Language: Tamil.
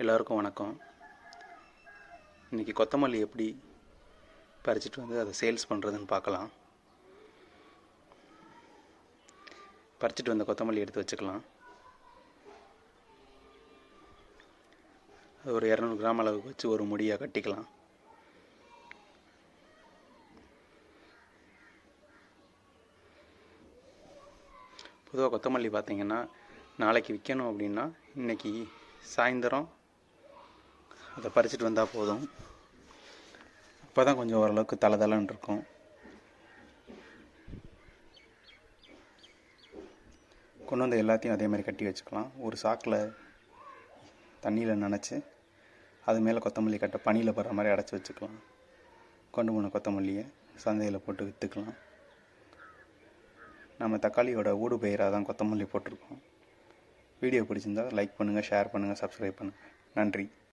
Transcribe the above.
எல்லாருக்கும் வணக்கம். இன்றைக்கி கொத்தமல்லி எப்படி பறிச்சிட்டு வந்து அதை சேல்ஸ் பண்ணுறதுன்னு பார்க்கலாம். பறிச்சிட்டு வந்த கொத்தமல்லி எடுத்து வச்சுக்கலாம். அது ஒரு இரநூறு கிராம் அளவுக்கு வச்சு ஒரு முடியாக கட்டிக்கலாம். பொதுவாக கொத்தமல்லி பார்த்தீங்கன்னா நாளைக்கு விற்கணும் அப்படின்னா இன்றைக்கி சாயந்தரம் அதை பறிச்சிட்டு வந்தால் போதும். அப்போ தான் கொஞ்சம் ஓரளவுக்கு தலை தலைன்னு இருக்கும். கொண்டு வந்து எல்லாத்தையும் அதே மாதிரி கட்டி வச்சுக்கலாம். ஒரு சாக்கில் தண்ணியில் நினச்சி அது மேலே கொத்தமல்லி கட்ட பனியில் போடுற மாதிரி அடைச்சி வச்சுக்கலாம். கொண்டு போன கொத்தமல்லியை சந்தையில் போட்டு விற்றுக்கலாம் நம்ம தக்காளியோட ஊடு பெயராக தான் கொத்தமல்லி போட்டிருக்கோம். வீடியோ பிடிச்சிருந்தா லைக் பண்ணுங்கள் ஷேர் பண்ணுங்கள் சப்ஸ்கிரைப் பண்ணுங்கள் நன்றி.